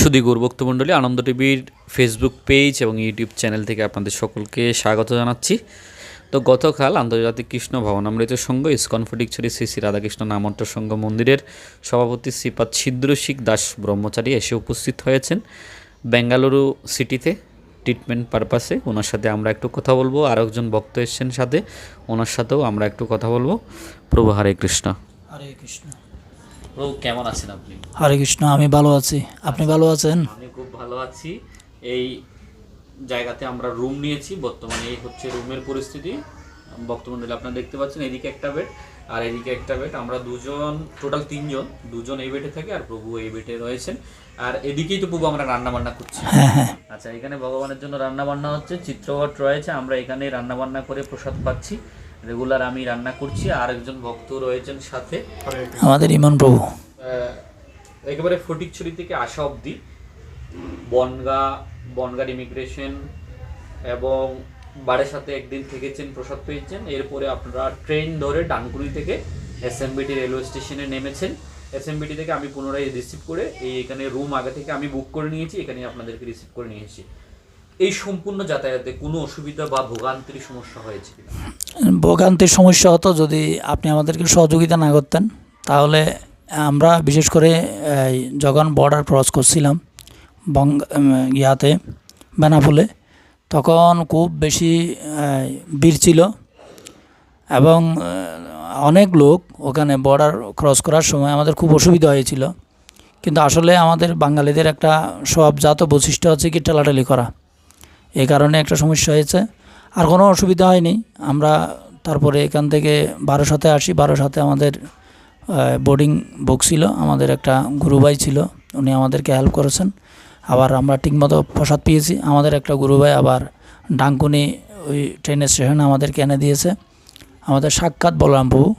সুদী গুরুভক্তমণ্ডলী আনন্দ টিভির ফেসবুক পেজ এবং ইউটিউব চ্যানেল থেকে আপনাদের সকলকে স্বাগত জানাচ্ছি। তো গতকাল আন্তর্জাতিক কৃষ্ণ ভবনামৃত সংঘ, ইস্কন ফটিকছড়ি শ্রী শ্রী রাধাকৃষ্ণ নামন্ত সংঘ মন্দিরের সভাপতি শ্রীপাদ ছিদ্রশিক দাস ব্রহ্মচারী এসে উপস্থিত হয়েছেন বেঙ্গালুরু সিটিতে। ট্রিটমেন্ট পারপাসে ওনার সাথে আমরা একটু কথা বলব। আর একজন ভক্ত এসছেন সাথে, ওনার সাথেও আমরা একটু কথা বলব। প্রভু হরে কৃষ্ণ। হরে কৃষ্ণ। প্রভু কেমন আছেন আপনি? হরে কৃষ্ণ আমি ভালো আছি। আপনি ভালো আছেন? আমি খুব ভালো আছি। এই জায়গাতে আমরা রুম নিয়েছি বর্তমানে এই হচ্ছে রুমের পরিস্থিতি। বক্তমণ্ডলী আপনারা দেখতে পাচ্ছেন এদিকে একটা বেড আর এদিকে একটা বেড আমরা দুজন টোটাল তিনজন দুজন এই বেডে থাকি আর প্রভু এই বেডে রয়েছেন। আর এদিকেই তো প্রভু আমরা রান্না বান্না করছি। হ্যাঁ হ্যাঁ। আচ্ছা এখানে ভগবানের জন্য রান্না বান্না হচ্ছে চিত্রপট রয়েছে আমরা এখানে রান্না বান্না করে প্রসাদ পাচ্ছি। রেগুলার আমি রান্না করছি আর একজন ভক্ত রয়েছেন সাথে। আমাদের ইমন প্রভু। একেবারে ফটিকছড়ি থেকে আসা অবধি বনগা বনগার ইমিগ্রেশন এবং বাড়ির সাথে একদিন থেকেছেন প্রসাদ পেয়েছেন। এরপরে আপনারা ট্রেন ধরে ডানকুনি থেকে এসএমবিটি রেলওয়ে স্টেশনে নেমেছেন। এসএমবিটি থেকে আমি পুনরায় রিসিভ করে এই এখানে রুম আগে থেকে আমি বুক করে নিয়েছি এখানে আপনাদেরকে রিসিভ করে নিয়ে এসেছি এই সম্পূর্ণ যাতায়াতে কোনো অসুবিধা বা ভোগান্তির সমস্যা হয়েছে ভোগান্তির সমস্যা হতো যদি আপনি আমাদেরকে সহযোগিতা না করতেন, তাহলে আমরা বিশেষ করে যখন বর্ডার ক্রস করছিলাম বঙ্গ ইয়াতে, বেনাপুলে, তখন খুব বেশি ভিড় ছিল এবং অনেক লোক ওখানে বর্ডার ক্রস করার সময় আমাদের খুব অসুবিধা হয়েছিল। কিন্তু আসলে আমাদের বাঙালিদের একটা স্বভাবজাত বৈশিষ্ট্য হচ্ছে কি ঠেলাঠেলি করা। এই কারণে একটা সমস্যা হয়েছে। আর কোনো অসুবিধা হয়নি। আমরা তারপরে এখান থেকে বারো সাথে আসি। বারো সাথে আমাদের বোর্ডিং বুক ছিল। আমাদের একটা গুরুভাই ছিল। উনি আমাদেরকে হেল্প করেছেন। আবার আমরা ঠিকমতো প্রসাদ পেয়েছি। আমাদের একটা গুরুভাই আবার ডাঙ্কুনি ওই ট্রেনের স্টেশনে আমাদেরকে এনে দিয়েছে। আমাদের সাক্ষাৎ বলরাম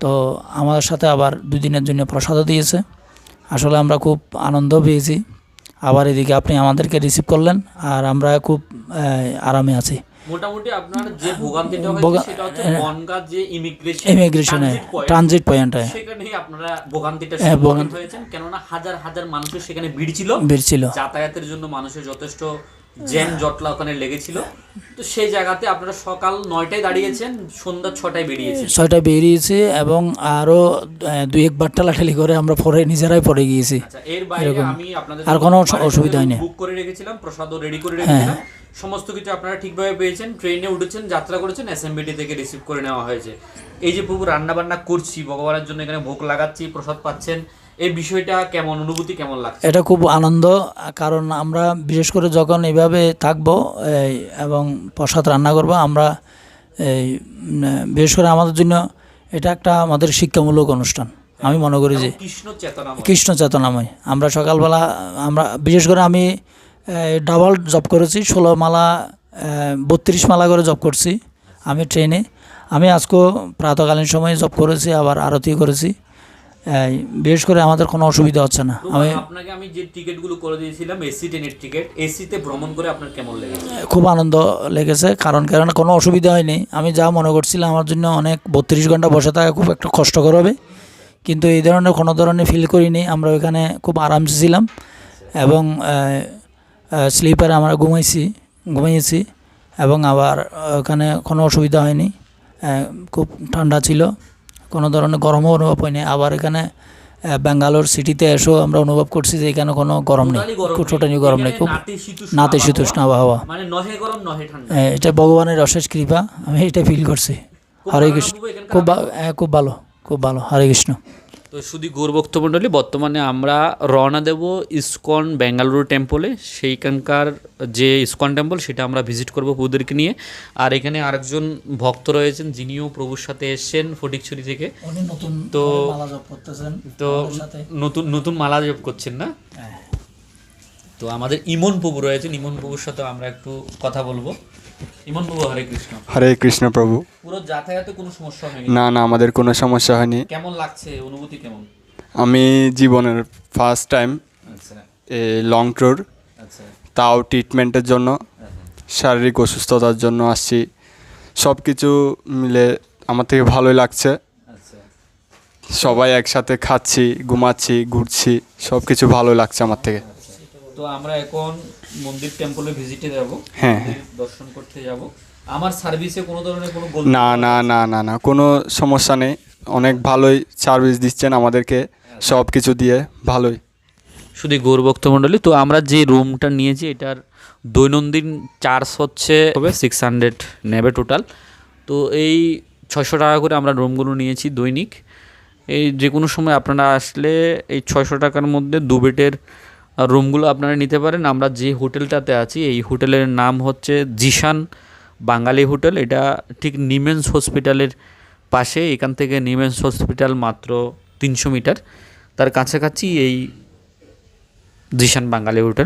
তো আমাদের সাথে আবার দুদিনের জন্য প্রসাদও দিয়েছে। আসলে আমরা খুব আনন্দ পেয়েছি। আবার এদিকে আপনি আমাদেরকে রিসিভ করলেন আর আমরা খুব আরামে আছি। মোটামুটি আপনার যে ভোগান্তিটা ভোগা- হয়েছে সেটা হচ্ছে বনগাঁ যে ইমিগ্রেশন ইমিগ্রেশনে ট্রানজিট পয়েন্টে সেখানেই আপনারা ভোগান্তিটা হ্যাঁ, সম্মুখীন হয়েছেন। কেননা হাজার হাজার মানুষের সেখানে ভিড় ছিল। ভিড় ছিল। যাতায়াতের জন্য মানুষের যথেষ্ট জ্যাম জটলা ওখানে লেগেছিল। তো সেই জায়গাতে আপনারা সকাল নয়টায় দাঁড়িয়েছেন সন্ধ্যা ছটায় বেরিয়েছেন। ছয়টায় বেরিয়েছি এবং আরও দুই একবার ঠেলাঠেলি করে আমরা পরে নিজেরাই পড়ে গিয়েছি। আচ্ছা এর বাইরে আমি আপনাদের আর কোনো অসুবিধা হয়নি। বুক করে রেখেছিলাম প্রসাদও রেডি করে হ্যাঁ। রেখেছিলাম। সমস্ত কিছু আপনারা ঠিকভাবে পেয়েছেন ট্রেনে উঠেছেন যাত্রা করেছেন এসএমবিটি থেকে রিসিভ করে নেওয়া হয়েছে। এই যে প্রভু রান্না বান্না করছি ভগবানের জন্য এখানে ভোগ লাগাচ্ছি প্রসাদ পাচ্ছেন। এই বিষয়টা কেমন অনুভূতি কেমন লাগছে? এটা খুব আনন্দ কারণ আমরা বিশেষ করে যখন এইভাবে থাকব এবং প্রসাদ রান্না করব আমরা এই বিশেষ করে আমাদের জন্য এটা একটা আমাদের শিক্ষামূলক অনুষ্ঠান। আমি মনে করি যে কৃষ্ণ চেতনা চেতনাময়। আমরা সকালবেলা আমরা বিশেষ করে আমি ডাবল জব করেছি ষোলো মালা বত্রিশ মালা করে জব করছি আমি ট্রেনে। আমি আজকেও প্রাতকালীন সময়ে জব করেছি আবার আরতি করেছি। বিশেষ করে আমাদের কোনো অসুবিধা হচ্ছে না। আমি আপনাকে আমি যে টিকিটগুলো করে দিয়েছিলাম এসি ট্রেনের টিকিট এসিতে ভ্রমণ করে আপনার কেমন লেগেছে? খুব আনন্দ লেগেছে কারণ কারণ কোনো অসুবিধা হয়নি। আমি যা মনে করছিলাম আমার জন্য অনেক বত্রিশ ঘণ্টা বসে থাকা খুব একটা কষ্টকর হবে। কিন্তু এই ধরনের কোনো ধরনের ফিল করিনি। আমরা ওইখানে খুব আরামসে ছিলাম এবং স্লিপারে আমরা ঘুমাইছি ঘুমিয়েছি এবং আবার ওখানে কোনো অসুবিধা হয়নি। খুব ঠান্ডা ছিল। কোনো ধরনের গরমও অনুভব হয়নি। আবার এখানে ব্যাঙ্গালোর সিটিতে এসেও আমরা অনুভব করছি যে এখানে কোনো গরম নেই টোটালি গরম নেই। টোটালি গরম নেই খুব নাতে শীতোষ্ণ আবহাওয়া। মানে এটা ভগবানের অশেষ কৃপা আমি এটা ফিল করছি। হরে কৃষ্ণ। খুব হ্যাঁ, খুব ভালো খুব ভালো। হরে কৃষ্ণ। তো শুধু গৌরভক্তমণ্ডলী বর্তমানে আমরা রওনা দেব ইসকন বেঙ্গালুরু টেম্পলে। সেইখানকার যে ইসকন টেম্পল সেটা আমরা ভিজিট করব প্রভুদেরকে নিয়ে। আর এখানে আরেকজন ভক্ত রয়েছেন যিনিও প্রভুর সাথে এসছেন ফটিকছড়ি থেকে। তো- তো নতুন নতুন মালা জপ করছেন না? তো আমাদের ইমন প্রভু রয়েছেন ইমন প্রভুর সাথে আমরা একটু কথা বলব। ইমন হরে কৃষ্ণ। হরে কৃষ্ণ প্রভু। পুরো যাতায়াতে কোনো সমস্যা হয়নি? না না আমাদের কোনো সমস্যা হয়নি। কেমন লাগছে? অনুভূতি কেমন? আমি জীবনের ফার্স্ট টাইম আচ্ছা। লং ট্যুর আচ্ছা। তাও ট্রিটমেন্টের জন্য শারীরিক অসুস্থতার জন্য আসছি। সব কিছু মিলে আমার থেকে ভালোই লাগছে। আচ্ছা। সবাই একসাথে খাচ্ছি ঘুমাচ্ছি ঘুরছি সব কিছু ভালো লাগছে আমার থেকে। তো আমরা এখন মন্দির টেম্পলে ভিজিটে যাব। হ্যাঁ। মন্দির দর্শন করতে যাব। আমার সার্ভিসে কোনো ধরনের কোনো না না না না না কোনো সমস্যা নেই। অনেক ভালোই সার্ভিস দিচ্ছেন আমাদেরকে সব কিছু দিয়ে ভালোই। শুধু গৌরভক্ত মণ্ডলী তো আমরা যে রুমটা নিয়েছি এটার দৈনন্দিন চার্জ হচ্ছে হবে সিক্স হান্ড্রেড নেবে টোটাল তো এই ছয়শো টাকা করে আমরা রুমগুলো নিয়েছি দৈনিক। এই যে কোনো সময় আপনারা আসলে এই ছয়শো টাকার মধ্যে দু বেডের রুমগুলো আপনারা নিতে পারেন। আমরা যে হোটেলটাতে আছি, এই হোটেলের নাম হচ্ছে জিশান বাঙালি হোটেল। এটা ঠিক নিমেন্স হসপিটালের পাশে, এখান থেকে নিমেন্স হসপিটাল মাত্র তিনশো মিটার। তার কাছাকাছি এই জিশান বাঙালি হোটেল।